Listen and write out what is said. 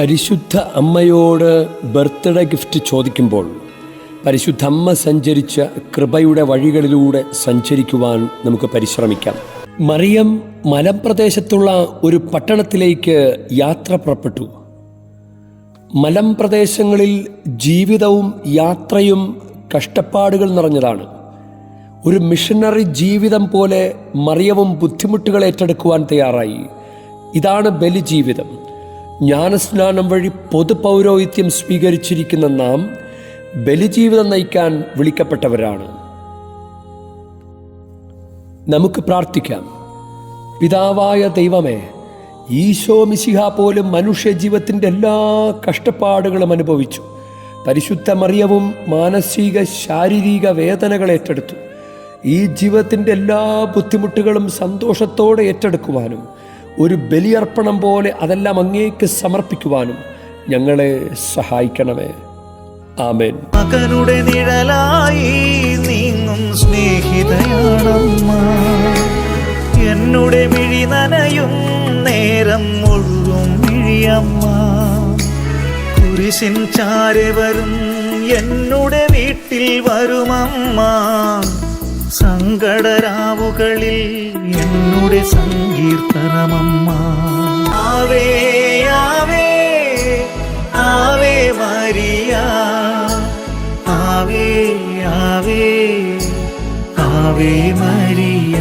പരിശുദ്ധ അമ്മയോട് birthday gift ചോദിക്കുമ്പോൾ പരിശുദ്ധ അമ്മ സഞ്ചരിച്ച കൃപയുടെ വഴികളിലൂടെ സഞ്ചരിക്കുവാൻ നമുക്ക് പരിശ്രമിക്കാം. മറിയം മലമ്പ്രദേശത്തുള്ള ഒരു പട്ടണത്തിലേക്ക് യാത്ര പുറപ്പെട്ടു. മലമ്പ്രദേശങ്ങളിൽ ജീവിതവും യാത്രയും കഷ്ടപ്പാടുകൾ നിറഞ്ഞതാണ്. ഒരു മിഷനറി ജീവിതം പോലെ മറിയവും ബുദ്ധിമുട്ടുകൾ ഏറ്റെടുക്കുവാൻ തയ്യാറായി. ഇതാണ് ബലിജീവിതം. ജ്ഞാനസ്നാനം വഴി പൊതുപൗരോഹിത്യം സ്വീകരിച്ചിരിക്കുന്ന നാം ബലിജീവിതം നയിക്കാൻ വിളിക്കപ്പെട്ടവരാണ്. നമുക്ക് പ്രാർത്ഥിക്കാം. പിതാവായ ദൈവമേ ഈശോ മിശിഹ പോലും മനുഷ്യജീവിതത്തിന്റെ എല്ലാ കഷ്ടപ്പാടുകളും അനുഭവിച്ചു. പരിശുദ്ധ മറിയവും മാനസിക ശാരീരിക വേദനകൾ ഏറ്റെടുത്തു. ഈ ജീവിതത്തിന്റെ എല്ലാ ബുദ്ധിമുട്ടുകളും സന്തോഷത്തോടെ ഏറ്റെടുക്കുവാനും ഒരു ബലിയർപ്പണം പോലെ അതെല്ലാം അങ്ങേക്ക് സമർപ്പിക്കുവാനും ഞങ്ങളെ സഹായിക്കണമേ. ആമേൻ. മകനുടെ നിഴലായി നീങ്ങും സ്നേഹിതയാണമ്മ. എന്നുടെ മിഴി നനയും നേരം മുഴുവൻ മിഴിയമ്മ. കുരിശിൻ ചാരെ വരും എന്നുടെ വീട്ടിൽ വരുമമ്മ. സങ്കടരാവുകളിൽ എന്നുടെ സങ്കീർത്തനമമ്മ. ആവേ ആവേ ആവേ മരിയ. ആവേ ആവേ ആവേ മരിയ.